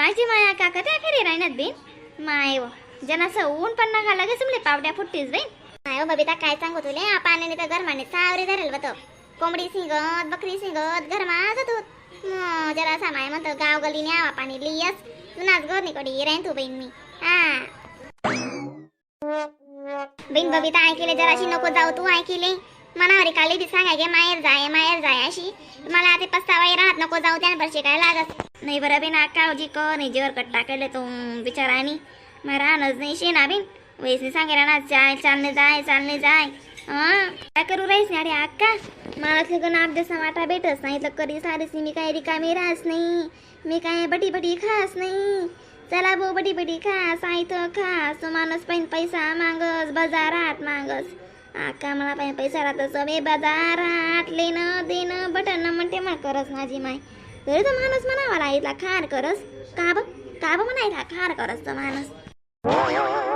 कायची माया काका त्या फेरी राहण्यात बेन. माय व ऊन पण नका लगेच म्हणले पावड्या फुटतीस बेन. माय हो बबिता काय सांगू तुले? पाण्याने तर गरमाने सावरे धरेल बत. कोंबडी सिंगत बकरी सिंगत गरमा जात होत जरा असा माय म्हणतो गाव गली न्यावा पाणी लियस तुनाच घर निकडी राहीन तू बहीण मी. हा बिन बबिता ऐकले जराशी नको जाऊ तू ऐकले. मनावरी काली बी सांगाय गे माहेर जाय माहेर जाय अशी. मला ते पस्तावाई राहत नको जाऊ त्यानंतर काय लागत नाही बरं बिन अक्का को नाही जेवर कट टाकले तो बिचारानी मग राहणंच नाही शेना बिन। वैसने सांगेला ना जाय चालणे जाय चालणे जाय हां काय करू राहीस नाही अरे अक्का मला सगळं अभ्यासा वाटा भेटच नाही तर कधी सारीस मी काय रिकामी राहस नाही मी काय बटी बटी खास नाही चला भाऊ बटी बटी खास आयतं खास तो माणूस पण पैसा मागस बाजारात मागस। आका मला पण पैसा राहत बे बाजारात लेणं देणं बटन म्हणते मग करस माझी माय तरी तो माणूस म्हणावा लाईतला खार करस का ब का ब म्हणायला खार करस तो माणूस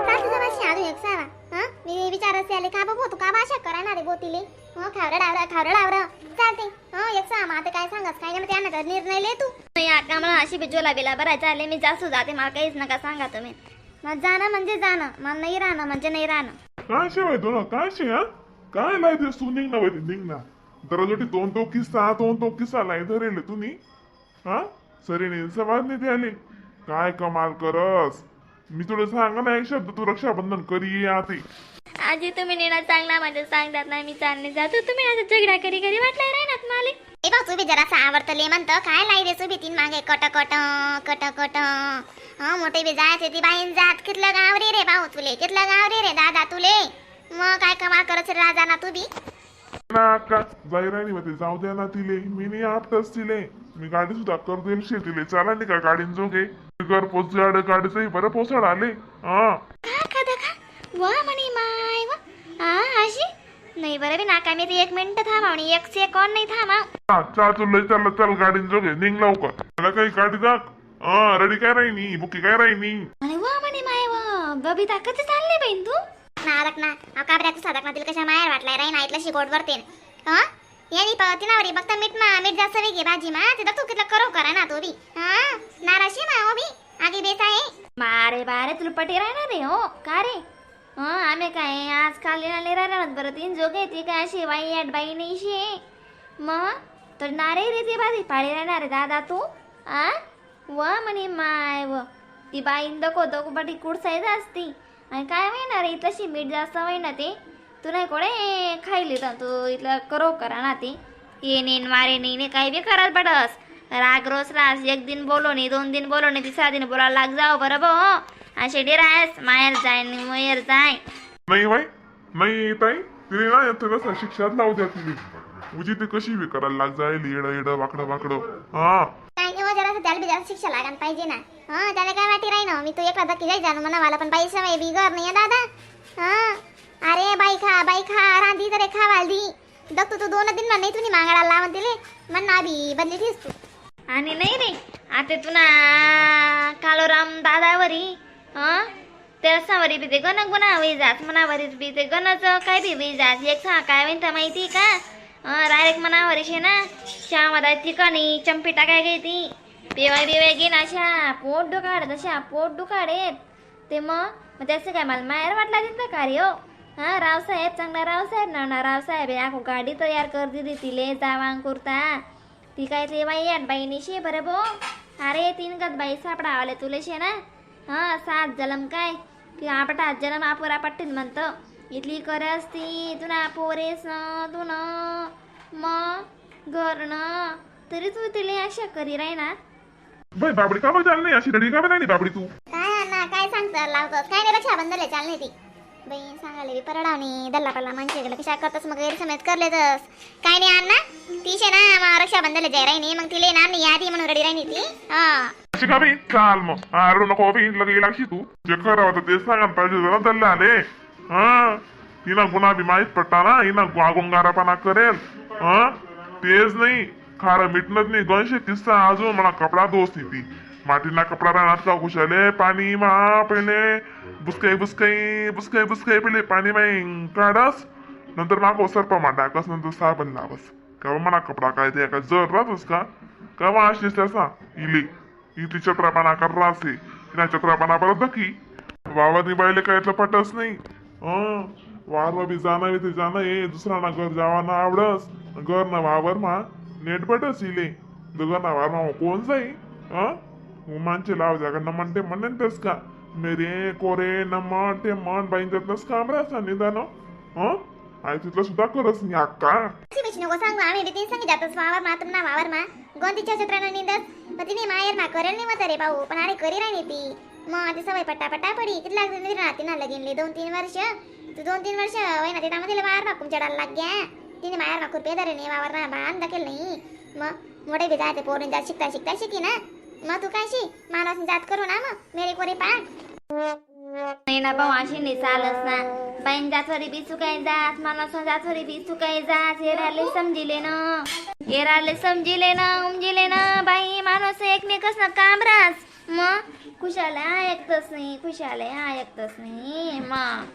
अजून एक सारा हा मी विचारच आले तू रे हो चालते हो एक सा आता काय नाही त्यानंतर निर्णय ले तू नाही आका मला अशी बिजोला बिला बरं चालले मी जास्त जाते मला काहीच नका सांगा तुम्ही मग जाणं म्हणजे जाणं मला नाही राहणं म्हणजे नाही राहणं काय शेवाय तो ना काय शे हा काय ते निघ ना निघ ना दरजोटी दोन तो किस्सा दोन तो किस्सा लाय धरेल तुम्ही हा? सरीने नाही आले काय कमाल करस. मी तुला सांगा ना एक शब्द तू रक्षाबंधन करी आते आजी तुम्ही नेणार चांगला म्हणजे सांगतात ना मी चालणे जातो. तुम्ही असं झगडा करी करी वाटलं राहणार माले ए बा तू बी जरासा आवडतले म्हणतं. काय लाई रे तू बी तीन मागे कट कट कट कट हा मोठे बी जायचे ती बाईन जात. कितलं गाव रे रे भाऊ तुले कितलं गाव रे रे दादा तुले. मग काय कमाल करत रे राजा ना तू बी. ना का? जाई राणी मध्ये जाऊ द्या ना तिले. मी नाही आपटच तिले. मी गाडी सुद्धा कर देईल शे तिले चाला नाही का गाडीन जोगे. घर पोचगाड गाडीचंही बरं पोचड आले. हा. का का का वा म्हणे माय वा. अशी नाही बरं बी नाका मी ते एक मिनिट थांबवणी एक सेकंड नाही थांबा हा चा चल चल चल गाडीन जोगे. निघ लवकर. मला काही गाडी दाख. हा रेडी काय राहिनी बुकी काय राहिनी आणि वा म्हणे माय वा. बबिता कधी चालले बहीण तू. नारक ना काबऱ्याचं साधक ना तिला कशा माहेर वाटलाय राही ना इथलं शिकोट वरते हा? यांनी तिनावरी बघता मीठ मा मीठ जास्त वेगळी भाजी मा ते तू कितलं करो करा ना तू बी हा नाराशी मा ओ बी आगे बेस आहे मारे बारे तुला पटी राहणार रे हो का रे हं आम्ही काय आज खाली नाले राहणार बरं तीन जोगे ती काय अशी बाई आठ बाई नाही शे मग तर नारे रे ती भाजी पाळी राहणार रे दादा तू आ व म्हणे माय व ती बाई दको दको बटी कुडसायच असती आणि काय महिना रे तशी मीठ जास्त महिना ते तू नाही कोणे खायली तर तू इथलं करो करा ना ते. ये नेन मारे नाही काही बी करत पडस. राग रोज रास एक दिन बोलो नाही दोन दिन बोलो नाही तिसरा दिन बोलायला लाग जाओ बरोबर हो. असे डिरायस माहेर जाय मयर जाय. नाही बाई नाही ताई तिने ना थोडस शिक्षात लावू द्या तिने. उजी ती कशी बी करायला लाग जाईल येड येड वाकडं वाकडं. हा. जरा त्याला बी शिक्षा लागायला पाहिजे ना. हा त्याला काय वाटी राही ना मी तू एकला धक्की जायचा ना म्हणा मला पण पैसे नाही बिगर नाही दादा. हा. अरे बाई खा बाई खा रांधी तरी खावाल दी दक्तू तू दोन दिन नाही तुम्ही मागायला लावून दिले म्हण ना बी बदली ठीस तू. आणि नाही रे आता तुना कालोराम दादावरी हं? त्यासावरी बी ते गण गुणा होई जात मनावरी बी ते गणच काय बी होई जात एक सहा काय म्हणता माहिती का? डायरेक्ट मनावर शे ना? श्यामदा ठिकाणी चंपी टाकाय गई ती पेवाय बिवाय घेईन अशा पोट दुखाड तशा पोट दुखाडेत ते मग मग त्याचं काय मला माहेर वाटला तिथं का रे हो? हा रावसाहेब चांगला रावसाहेब ना ना रावसाहेब आखो गाडी तयार कर दिली तिले जावांग कुर्ता. ती काय ते बाई आठ बाईनी शे बरं भो अरे तीन गत बाई सापडा आले तुले शे ना. हा सात जलम काय? की आपटा जलम आपुरा पट्टीन म्हणतं. इथली करे असती तुला पोरेस तू न मग घर न तरी तू तिले अशा करी राही ना. बाई बाबडी का बघ नाही अशी रेडी का बघ नाही बाबडी तू. काय ना काय सांगतं लावतोस? काय नाही रक्षा बंदले चाल नाही ती. बाई सांगाले परडावणी दल्ला पल्ला माणसे गेलं कशा करतस? मग गैरसमज करलेतस काय नाही अण्णा तीशे ना मग रक्षा जाय राहिनी मग तिला ना मी यादी म्हणून रेडी राहिनी ती. हा. अशी का चाल मग. अरे नको बी लगे लागशी तू. जे खरं होतं ते सांगा पाहिजे जरा दल्ला आले हा? गुन्हा बी माहीत पडता ना हिना गुंगारापणा करेल. हा? तेच नाही. खारं मिटणत नाही. गणशे किस्सा अजून मला कपडा दोस्त ती माटीना कपडा राहणार का कुशाले पाणी मा पहिले बुसकाई बुसकाई बुसकाई बुसकाई पहिले पाणी माई काढस. नंतर मागो सरपा मा टाकस नंतर साबण लावस. का म्हणा कपडा काय ते का? जर राहतोस का? का अशीस त्याचा? इली. इथे चत्रापणा कर असे ना चत्रापणा परत धकी. वावा निभायले काय यातलं पटस नाही. हं वावर बी जाणं ते जाणं ये दुसरा ना घर जावा ना आवडस. घर ना वावर मा. नेट बटस इले. दुगा ना वावर मा कोण जाई हं మంచి लाव जागा न म्हणते మీరే तेच का? मेरे कोरे न म्हण ते म्हण बाईन जातनच काम आई सुद्धा करस मी अक्का. अशी बिशी नको आम्ही बी तीन जातोस वावर मा तुम्हाला वावर मा. गोंतीच्या निंदस पण तिने मायर मा करेल नाही मत रे भाऊ पण अरे करी राहिली ती. मग ती सवय पट्टा पट्टा पडी. किती लागते राहते ना दोन तीन वर्ष. तू दोन तीन वर्ष वय ना त्यामध्ये वावर माकून चढायला लाग तिने मायर मा खुरपे नाही वावर ना बाण दाखल नाही. मग मोठे बी जाते पोरून जात शिकता शिकता शिकी ना. मग तू काय शी मानवास जात करू ना मग. मेरे कोरे पाठ. नाही ना भाऊ अशी नाही चालच ना. बाईन जातवरी बी चुकाय जात. माणूस जातवरी बी चुकाय जात. हे राहिले समजिले ना. हे राहिले समजिले ना उमजिले ना. बाई माणूस एकमेकच ना काम रास मग? खुशाल ऐकतच नाही खुशाल ऐकतच नाही. मग?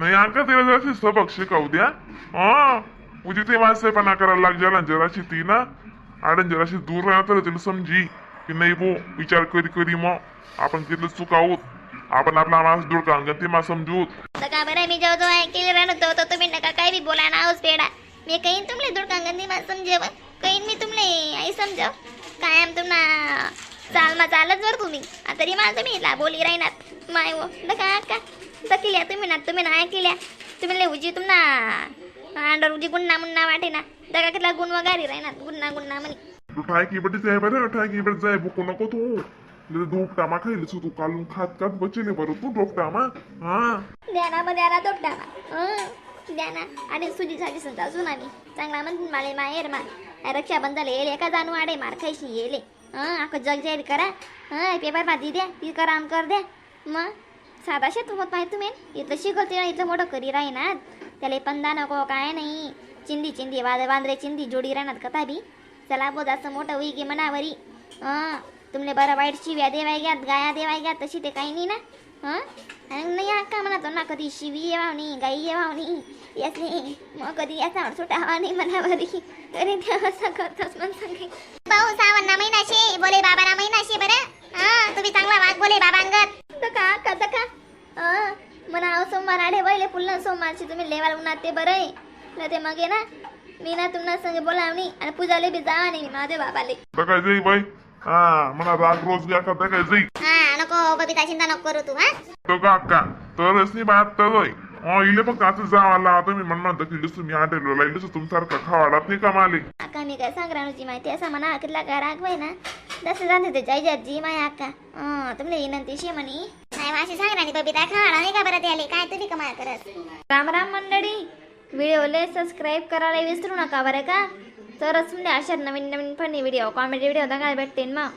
नाही अंका तिला जराशी सबक शिकवू द्या. हा उजी ते माणसेपणा करायला लाग जाला जराशी ती ना. आडन जराशी दूर राहणार तर तिला समजी की नाही बो विचार करी करी मग आपण किती आहोत. आपण आपला माणूस का अंगण ते मा समजूत. तर का बरं मी जेव्हा जेव्हा ऐकले राहतो तर तुम्ही नका काय बी बोला ना आहोस पेडा. मी कहीन तुमले दुडकांगंदी मा समजेव. काही मी तुमले आई समजव. कायम तुम्हाला चाल मा चालच जर तुम्ही. आता तरी मला तुम्ही ला बोली राहणार माय वो नका का दकिल्या तुम्ही ना तुम्ही ना ऐकल्या तुम्ही उजी तुमना अंडर उजी गुन्ना मुन्ना वाटे ना. दका कितला गुण वगारी राहणार गुन्ना गुन्ना म्हणे. तू ठाय की बटी जाय बरं ठाय की बट जाय बुकू नको तू. धूप टामा खाईल तू कालून खात खात बचले बरं तू डोप टामा हा? द्याना मग द्याना दोपटा द्याना. आणि सुजी झाली सुद्धा आम्ही. चांगला म्हणून माळे माहेर मार रक्षाबंधन येईल एका जानू आडे मार खायशी येले. हं? अख्खं जग जाहीर करा. हं? पेपर माझी द्या ती करा आम कर द्या. मग? साधा शेत होत माहिती तुम्ही. इथं शिकवते ना इथं मोठं करी राहीनात त्याला पंदा नको काय नाही? चिंदी चिंदी वाद वांद्रे चिंदी जोडी राहणार कथा बी चला बो जास्त मोठं होई की मनावरी। हां तुमले बरं वाईट शिव्या देवाय घ्यात गाया देवाय घ्यात तशी ते काही नाही ना? हां? नाही का म्हणतो ना कधी शिवी येवावणी नाही गाई येवाव नाही मग कधी याचा सुटावा नाही मनावरी. तरी ते असं करतोस पण सांगे भाऊ सावन्ना महिनाशे बोले बाबाना महिना शे बरं. हा तुम्ही चांगला वाघ बोले बाबांगत दका का दका हं म्हणा अहो सोमवार आडे वहिले पुन्हा सोमवारची तुम्ही लेवाल उन्हात ते बरं आहे न ते मग ना मी ना तुम्हाला संग बोलावणी आणि पूजाले बी जावा नाही माझ्या बाबाले. काय जाई बाई? हा म्हणा राग रोज घ्या करता काय जाई हा नको बबिता चिंता नको करू तू हा? तो का अक्का तरच नाही बात तर अ इले पण काच जावाला तुम्ही म्हणणार की तुम्ही आटेलो लाईलस तुमसारखं खावाडात नाही कमाले अक्का मी काय सांगरानुची माहिती असं म्हणा कितला का रागवाय ना. जसं जाते ते जय जजी माय अक्का. हं तुमले विनंती शे म्हणी काय माशी सांग राणी बबिता खाणार नाही का बरं त्याला. काय तुम्ही कमाल करत? राम राम मंडळी. व्हिडिओले सबस्क्राईब करायला विसरू नका बरं का? तरच म्हणजे अशा नवीन नवीन फनी व्हिडिओ कॉमेडी व्हिडिओ बघायला भेटतील मग.